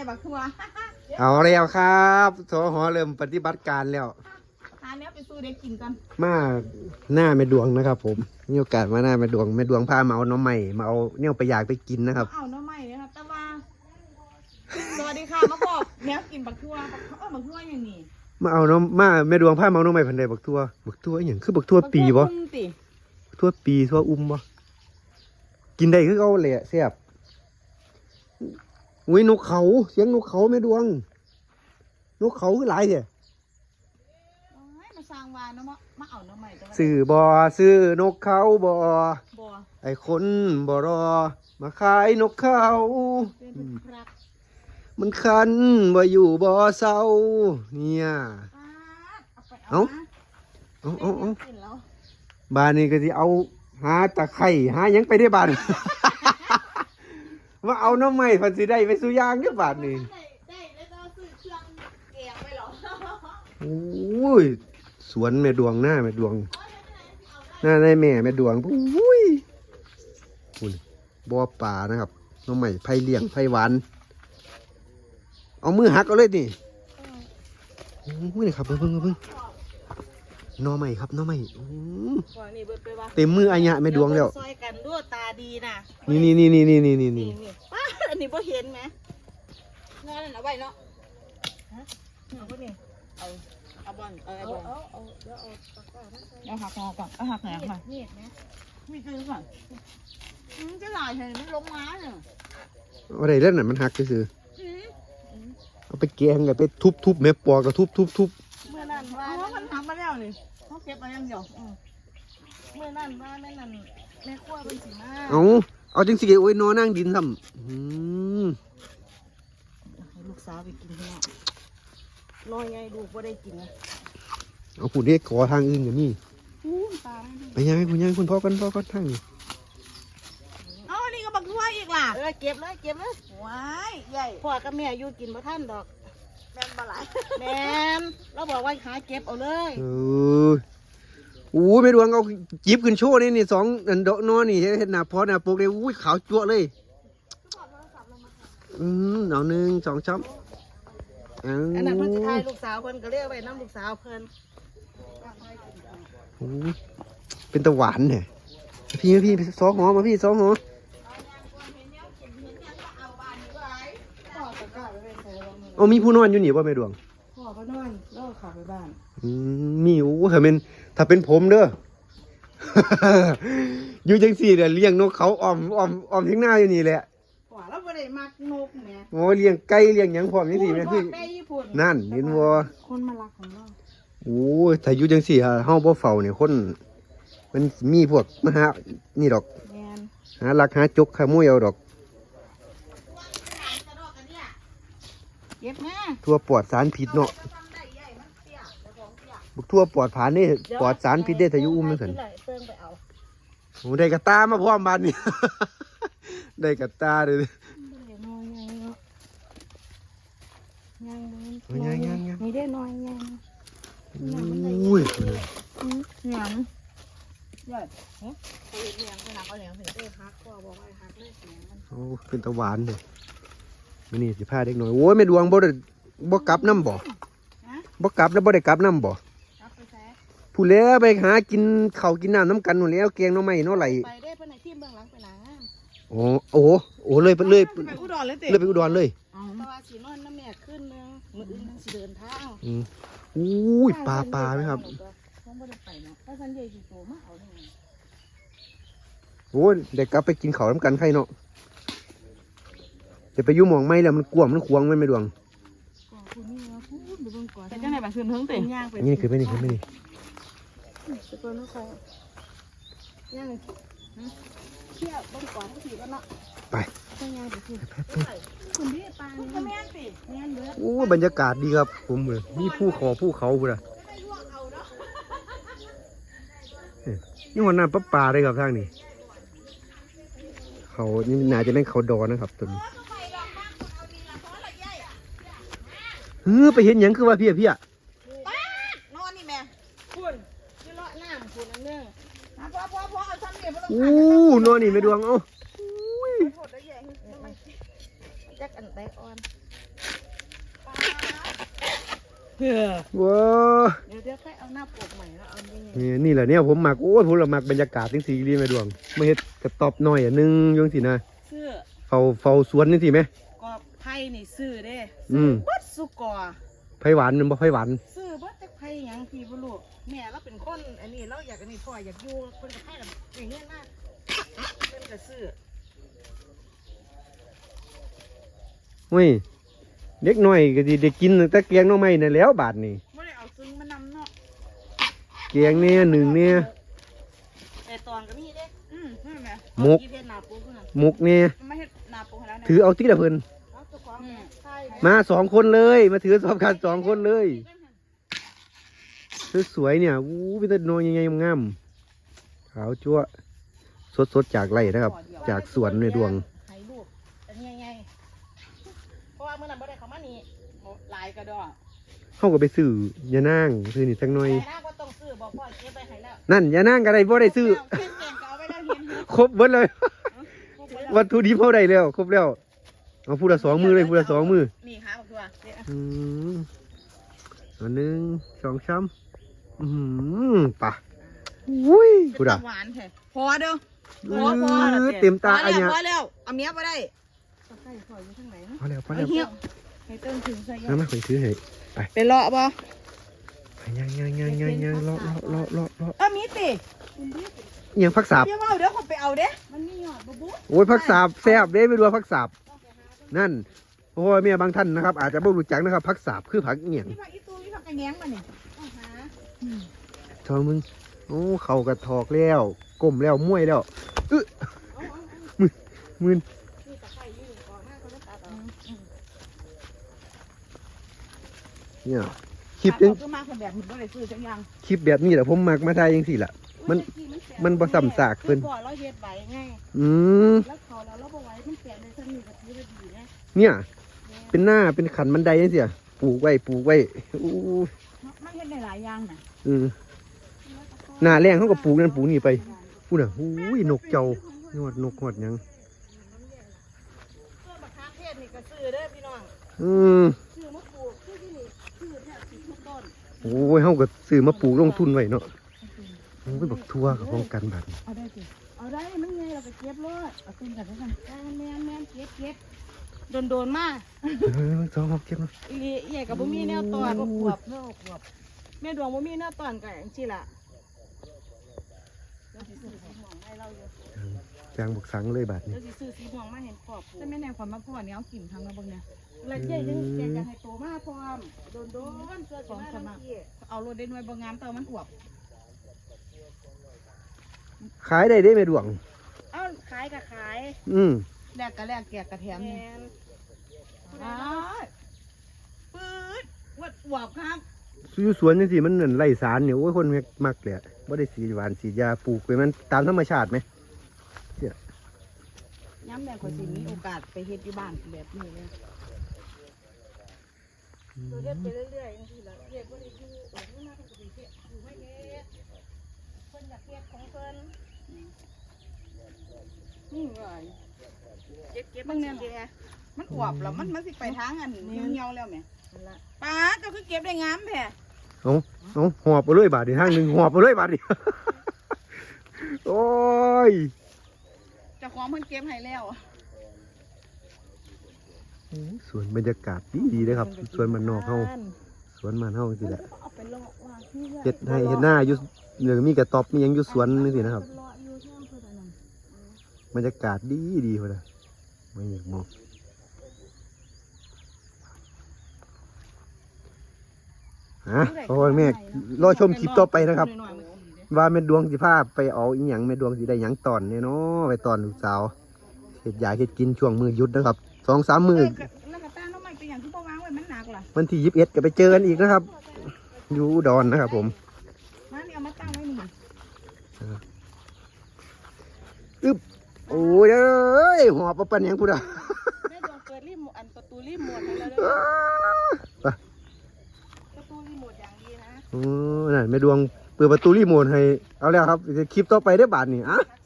ได้บักทัวเอาแล้วครับสหอเริ่มปฏิบัติการแล้ว หาเนี้ยไปสู้เด็กกินกันมาหน้าแม่ดวงนะครับ ผมมีโอกาสมาหน้าแม่ดวงแม่ดวงพามาเอาน้องใหม่มาเอาเนี่ยไปอยากไปกินนะครับ เอาน้องใหม่เลยครับแต่ว่าสวัสดีค่ะมาบอกเนี้ยกินบักทัวบักเออบักทัวอย่างนี้มาเอาน้องมาแม่ดวงพามาเอาน้องใหม่พันใดบักทั่วบักทั่วอหย่างคือบักทั่วปีบ่บักทั่วอุ้มติทั่วปีทั่วอุ้มบ่กินได้คือเอาแหละแซ่บ อุ้ยนกเขาเสียงนกเขาแม่ดวง นกเขาคือหลายเด้โอ้ยมาสร้างวานเนาะมามาเอาน้องใหม่ตัวซื้อบ่ซื้อนกเขาบ่บัวไอ้คนบ่รอ มาขายนกเขาเป็นครับมันคันบ่อยู่บ่เศร้าเนี่ยป้าดเอาไปเอ้าเอาเอาเอาเอากินแล้วบ้านนี้ก็สิเอา หาตะไคร่หาหยังไปได้บ้าน ว่าเอาน้ำไม้พันสิได้ไปสู่ยางเด้อบาดนี้ได้ได้แล้วก็ซื้อเครื่องแกงไปเหรอโอ้ยสวนแม่ดวงหน้าแม่ดวง หน้าในแม่แม่ดวงอุ้ยคุณบ่อป่านะครับน้องใหม่ไผ่เลี้ยงไผ่หวานเอามือหักเอาเลยนี่โอ้ยนี่ครับเพิ่งเพิ่งเพิ่ง หน้อใหม่ครับหน้อใหม่อื้อก่อนนี่เบิดไปว่าเต็มมืออายะแม่ดวงแล้ว ซอยกันด้วยตาดีนะนี่นี่นี่นี่นี่นี่นี่นี่นี่นี่ป้าอันนี้พ่เห็นไหมนอนนั่นเอาไว้เนาะฮะเอาไว้นี่เอาเอาบอลเอาเอาเอาเอาเดี๋ยวเอาตะกร้านั่นเอาหักคอก่อนเอาหักแหนก่อนนี่นะมีซื้อก่อนอืมจะหลายเห็นมันลงมาเนี่ยเอาได้เล่นน่ะมันหักซื่ออืมๆเอาไปแกงกับไปทุบทุบแม่ปอก็ทุบทุบทุบเมื่อนั้นว่าเพราะมันทำมาแล้วนี่ เขาเก็บมาอย่างเดียวอืมเมื่อนั้นว่าแม่นั่นแม่ขั้วเป็นสีมาเอาเอาจังสิโอ้ยนอนนั่งดินทำอืมให้ลูกสาวไปกินข้างนอกรอยไงลูกว่าได้กินนะเอาผู้เด็กขอทางอื่นกันนี่อู้ตาไม่ดีไปยังคุณยังคุณพ่อกันพ่อกันทางนี้เอาอันนี้ก็บักทั่วอีกล่ะเออเก็บเลยเก็บเลยว้ายใหญ่พ่อกับแม่อยู่กินบ่ท่านดอก แม่นปลาไหลแม่นเราบอกว่าหาเก็บเอาเลยเออโอ้ยไม่ดวงเอาจิบขึ้นโชว์นี่นี่สองอันดอกนอนี่เห็นหน้าพอหน้าปกเลยอุ้ยขาวจั่วะเลย อืมเอาหนึ่งสองช้ำอืมอันนั้นเพิ่นสิทายลูกสาวเพิ่นก็เรียกไว้น้ำลูกสาวเพิ่นโอ้ยเป็นตะหวานเนี่ยพี่พี่พี่สองหอมาพี่สองหอพ่อก็กล้าไปเป็นใส่ลง เอามีผู้นอนอยู่นี่ป่ะไม่ดวง พ่อก็นอนแล้วก็เขับไปบ้านอืมมีโอ้ถ้าเป็นถ้าเป็นผมเด้อ อยู่จังสี่เนี่ยเลี้ยงนกเขาอ้อมอ้อมอ้อมทิ้งหน้าอยู่นี่แหละพ่อเราบ่ได้มักนกแหมโอ้เลี้ยงไก่เลี้ยงหยังพร้อมจังสี่แม่นคือแม่ญี่ปุ่นนั่นเห็นบ่ คนมารักของเราโอ้ยถ้าอยู่จังสี่ฮะเฮาบ่เฝ้าเนี่ยคน มันมีพวกมาหานี่ดอก แม่นหาลักหาจกขโมยเอาดอก เก็บแม่ทั่วปลอดสารพิษเนาะบุกทั่วปลอดผานนี่ปลอดสารพิษได้ถ้าอยู่อุ้มจังซั่นเติมไปเอาโอ้ได้กระตามาพร้อมบานนี่ ได้กระตาเลยบ่ได้นอนยังเนาะยังโอ้ยยังยังยังนี่ได้นอนยังอุ้ยอืมหยังใหญ่ฮะเขาเห็นเลี้ยงไปหาเขาเลี้ยงถึงได้ฮักพ่อบอกว่าฮักเลยเสียงมันโอ้เป็นตะหวานเลย มื้อนี้สิพาเด็กน้อยโอ้ยแม่ดวงบ่ได้บ่กลับน้ำบ่ฮะบ่กลับแล้วบ่ได้กลับน้ำบ่รับไปแซ่ผู้แล้วไปหากินข้าวกินน้ำน้ำกันนู่นแหล้วแกงหน้อไม้หน้อไหลไปได้เพื่อนในที่เบื้องหลังไปหนังอะโอ้โอ้โอ้เลยไปเลยไปอุดรเลยเต๋เลยไปอุดรเลยเพราะว่าสีนอนน้ำแม่ขึ้นนึงมืออื่นทั้งสีเดินเท้าอืมอุ้ยปลาปลาไหมครับต้องไม่ได้ไปเนาะถ้าฉันใหญ่กี่โตมาเอาเนี่ยโอ้ยเด็กกลับไปกินข้าวน้ำกันใครเนาะ จะไปอยู่หมองไม่แล้วมันกวางมันควงมันไม่ดวงก่อนคุณนี่นะพูดดูเบื้องก่อนแต่จังไหนบ้างคืนเพิ่งเต๋ย่างไปนี่คือไม่นี่คือไม่นี่สกุลนุ๊กเขาย่างเชี่ยเบื้องก่อนก็ถือว่าเนาะไปต้องย่างไปคือคุณพี่ปลาเนี่ยแม่นสิแม่นเบิดโอ้บรรยากาศดีครับผมเลยมีภูเขาภูเขาพุ่นอะเอ้ยนี่วันน้ำประปาเลยครับทางนี้เขานี่น่าจะเป็นเขาดอนนะครับตัวนี้ ฮ้อไปเห็นหยังคือว่าพี่อะพี่อะนอนนี่แม่คุณจะเลาะน้ำคุณอันเนื่องพอพอพอเอาซ้ำเนี่ยพอต้องอู้นอนนี่ไม่ดวงเอ้าโหดได้ใหญ่จักอันไตอ่อนเพื่อว้าเดี๋ยวเดี๋ยวค่อยเอาหน้าปกใหม่แล้วเอานี่นี่นี่แหละเนี่ยผมมักโอ้ยผมละมักบรรยากาศจังสีรีแม่ดวงมาเฮ็ดกระตอบหน่อยอันหนึงอยังสินะเสื้อเฝ้าเฝ้าสวนจังซี่ไหมก็ไพ่นี่ซื้อเด้อืมบัด สุกอไผหวานมันบ่ไผหวานซื้อบัดแต่ไพ่หยังพี่บ่รู้แม่เราเป็นคนอันนี้เราอยากอันนี้พ่ออยากอยู่เพิ่นก็ให้แบบอย่างเงี้ยมากเพิ่นก็ซื้อเฮ้ยเด็กน้อยก็สิได้กินตั้งแต่แกงหน่อไม้นั่นแหล้วบาดนี้บ่ได้เอาซึ้งมานำเนาะแกงเนี่ยหนึ่งเนี่ย แต่ตอนก็มีเด้อืมนั่นแหละหมุก เอากี่เฮ็ดหน้าปูขึ้นน่ะหมกเนี่ยไม่เฮ็ดหน้าปูให้แล้วนะถือเอาที่ละเพิ่นเอาเจ้าของเนี่ยใช่ มาสองคนเลย มาถือสอบกันสองคนเลยสวยๆเนี่ยอู้พี่ตะนอยใหญ่ๆงามๆขาวจั่วสดๆจากไร่นะครับ จากสวนในดวงให้ลูกอันนี้ไงเพราะว่าเมื่อนั้นบ่ได้เขามานี่หลายกระดอกเขาก็ไปซื้อยานางซื้อนี่สักหน่อยแต่หน้าก็ต้องซื้อบอกพ่อเก็บไปให้แล้วนั่นยานางก็ได้บ่ได้ซื้อเก็บเก่งก็เอาไปแล้วเห็นอยู่ครบเบิดเลยครบหมดแล้ววัตถุดิบเขาได้แล้ว ครบแล้ว เอาพูดละสองมือเลยพูดละสองมือนี่ค่ะบอกว่าเดี๋ยวอืมอันหนึ่งสองช้ำอืมปะอุ้ยพูดจะอะหวานแท้พอเด้อเอพอพออเต็มตาพอันอเนี้แล้วยพอแล้วเอาเมียบ่ได้ใส่ขออยู่ทางไหนนะพอแล้วพอเอาแล้วเหี้ยวให้เติ้งถึงใส่น้ำมาไปซื้อให้ไปเลาะบ่ไปย่างย่างย่างย่างย่างเลาะเลาะเลาะเลาะเลาะเออมีติเอียงพักสาบเดี๋ยวเอาเดี๋ยวผมไปเอาเด้มันมีหยอดบ่บุ๊โอ้ยพักสาบแซ่บเด้ไปดูว่าพักสาบ นั่นเพราะว่าเมียบางท่านนะครับ อาจจะไม่รู้จักนะครับพักสาบคือผักเอียงนี่ผักอีตูนี่ผักกระแยงมานี่เอาหาทอมึงโอ้เข่ากระทอกแล้วก้มแล้วม้วยแล้วอึะเอาเอาเอามืนนี่ตะไคร้อยู่ก่อนหน้าเขาจะตัดเอาเนี่ยคลิปยังก็มาคนแบบมันบ่ได้ซื้อจังยังคลิปแบบนี้แหละผมมักมาถ่ายยังสี่ละ มัน มันบ่ซ้ำซากเพิ่นคือบ่อเราเฮ็ดไว้ไงอืมแล้วเขาแล้วเราบ่ไหว้มันแปลกในสนิทกับที่ได้ดีไงเนี่ย เป็นหน้าเป็นขันบันไดยังเสียปลูกไว้ปลูกไว้อู้มันเฮ็ดได้หลายอย่างน่ะอืมหน้าแรงเขาก็ปลูกนั่นปลูกนี่ไปพูดน่ะหูยนกเจ้ายอดนกหอดหยังเสื้อบักคาเทศนี่ก็ซื้อเด้อพี่น้องอืมซื้อมาปลูกซื้อที่นี่ซื้อแทบสิทุกต้นโอ้ยเขาก็ซื้อมาปลูกลงทุนไว้เนาะ โอ้ยบักทั่วกับป้องกันบัดนี้เอาได้สิเอาได้มันไงเราก็เก็บเลยเอาขึ้นกันแล้วกันแม่นแม่นเก็บเก็บโดนโดนๆมาเออสองหกเจ็ดเนาะอีเอี่ยกับบ่มีแนวตอนบ่ขวบเนาะขวบแม่ดวงบ่มีแนวตอนกันจังซี่ล่ะแล้วสิซื้อสีม่วงให้เราอยู่จางบักสังเลยบาดนี้แล้วสิซื้อสีม่วงมาเห็นขอบแต่แม่แนวความมาพ่อเนี่ยเอากิ่มทางแล้วบ่เนี่ยแล้วเจ๊ยังแกจะให้โตมาพร้อมโดนโดนๆเสื้อสิมาทั้งที่เอารถได้หน่วยบ่งามเตามันขวบ ขายได้ได้ไหมดวง เอาขายก็ขายอืมแลกก็แลกแกะกระแถมนี่อ้ายปื๊ดวัดหวบครับอยู่สวนจังซี่มันนั่นไร่สารเนี่ยโอ้ยคนมักแหละบ่ได้สีหวานสียาปลูกไปมันตามธรรมชาติไหมย้ำแดงคนสิมีโอกาสไปเฮ็ดอยู่บ้านแบบนี้เลยเราเฮ็ดไปเรื่อยๆจังซี่ล่ะเฮ็ดบ่ได้อยู่เออนี่มาเพิ่นก็สิเฮ็ดอยู่ไม่เฮ็ดเพิ่นอยา กเฮ็ดของเพิ่นนี่ว่าเก็บเก็บมันเนี่ยมันอวบแล้วมันมันสิไปทางอันเหี่ยวๆแล้วแหม่ป้าก็คือเก็บได้งามแท้เอาเอาหอบไปเลยบาทดิทางหนึ่งหอบไปเลยบาทดิโอ้ยเจ้าของเพิ่นเก็บให้แล้วสวนบรรยากาศดีดีเลยครับสวนมันนอกเฮา สวนมันเฮาสิแหละเอาไปเลาะว่าที่เฮ็ดให้เฮ็ดหน้าอยู่เดี๋ยวมีกระตอบมีหยังอยู่สวนนี่สินะครับเลาะอยู่ที่อำเภอตะนังบรรยากาศดีดีพุ่นน่ะไม่อยากมองฮะพ่อแม่รอชมคลิปต่อไปนะครับ ว่าแม่ดวงสิพาไปเอาอีหยังแม่ดวงสิได้หยังตอนเนี่ยเนาะไปตอนลูกสาวเฮ็ดยาเฮ็ดกินช่วงมือหยุดนะครับสองสามมือ วันที่ยิบเอ็ดก็ไปเจอกันอีกนะครับ อยู่อุดอนนะครับผมมานี่เอามาตั้งไว้นี่โอ้ยเอ้ยหอบมาปันหยังพูดอะแม่ดวงเปิดรีโมทอันประตูรีโมทให้แล้วเด้อไปประตูรีโมทอย่างดีนะโอ้นั่นแม่ดวงเปิดประตูรีโมทให้ เอาแล้วครับคลิปต่อไปได้อบาทนี่อะทัก